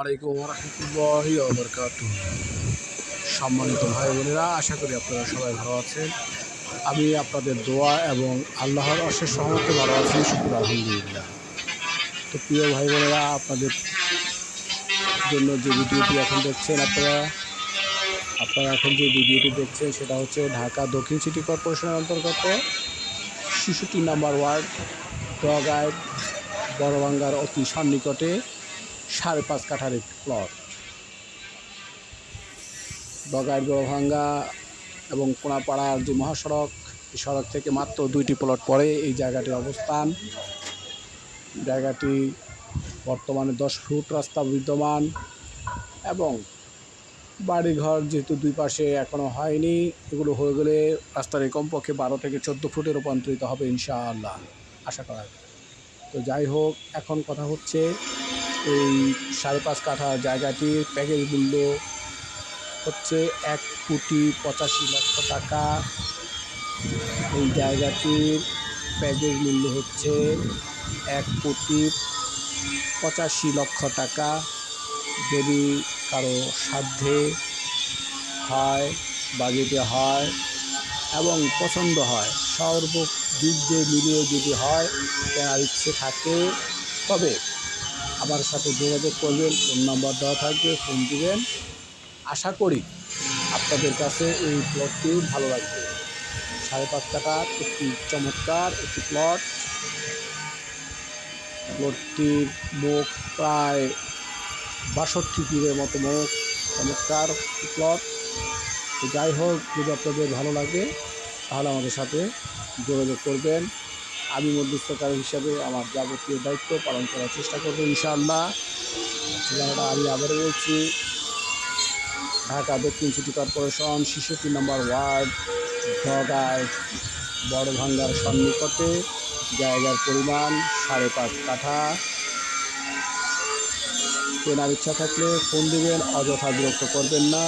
আলাইকুম রহমতুল্লাহি বরকাত সম্মানিত ভাই বোনেরা আশা করি আপনারা সবাই ভালো আছেন। আমি আপনাদের দোয়া এবং আল্লাহর অশেষ সহমতে ভালো আছি, শুক্র আলহামদুলিল্লাহ। তো প্রিয় ভাই বোনেরা আপনাদের জন্য যে ভিডিওটি এখন দেখছেন আপনারা আপনারা এখন যে ভিডিওটি দেখছেন সেটা হচ্ছে ঢাকা দক্ষিণ সিটি কর্পোরেশনের অন্তর্গত শিশুটি নাম্বার ওয়ার্ড দগায় বড়বাঙ্গার অতি সন্নিকটে সাড়ে পাঁচ কাঠার একটি প্লট বগাইর বড়ভাঙ্গা এবং কোনাপাড়ার যে মহাসড়ক, এই সড়ক থেকে মাত্র দুইটি প্লট পরে এই জায়গাটির অবস্থান। জায়গাটি বর্তমানে দশ ফুট রাস্তা বিদ্যমান এবং বাড়িঘর যেহেতু দুই পাশে এখনও হয়নি, এগুলো হয়ে গেলে রাস্তার কমপক্ষে বারো থেকে চোদ্দ ফুটে রূপান্তরিত হবে ইনশাআল্লাহ। আশা করা তো যাই হোক, এখন কথা হচ্ছে এই সাড়ে পাঁচ কাঠা জায়গাটির প্যাকেজ মূল্য হচ্ছে এক কোটি পঁচাশি লক্ষ টাকা। এই জায়গাটির প্যাকেজ মূল্য হচ্ছে এক কোটি পঁচাশি লক্ষ টাকা। যদি কারও সাধ্যে হয়, বাজেটে হয় এবং পছন্দ হয় সর্ব দিক দিয়ে মিলিয়ে যদি হয় কেনার ইচ্ছে থাকে, তবে আমার সাথে যোগাযোগ করবেন, ফোন নাম্বার দেওয়া থাকবে, ফোন দিবেন। আশা করি আপনাদের কাছে এই প্লটটি ভালো লাগবে। সাড়ে পাঁচ টাকার একটি চমৎকার একটি প্লট প্লটটির মুখ প্রায় বাষট্টি ফিটের মতো মুখ, চমৎকার প্লট যাই হোক, যদি আপনাদের ভালো লাগে, তাহলে আমাদের সাথে যোগাযোগ করবেন। আমি মধ্যস্থকার হিসাবে আমার যাবতীয় দায়িত্ব পালন করার চেষ্টা করব ইনশাআল্লাহ। ঠিকানাটা আমি আবারও বলছি। ঢাকা দক্ষিণ সিটি কর্পোরেশন শিশুটি নম্বর ওয়ার্ড দগায় বড়ভাঙ্গার সন্নিকটে, জায়গার পরিমাণ সাড়ে পাঁচ কাঠা। কেনার ইচ্ছা থাকলে ফোন দিবেন, অযথা বিরক্ত করবেন না।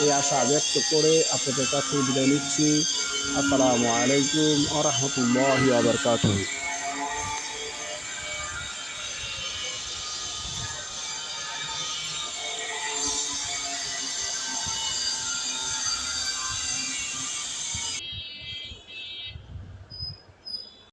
এই আশা ব্যক্ত করে আপনাদের কাছে বিদায় নিচ্ছি। আসসালামু আলাইকুম আ রহমতুল্লাহ আবরকাতুহ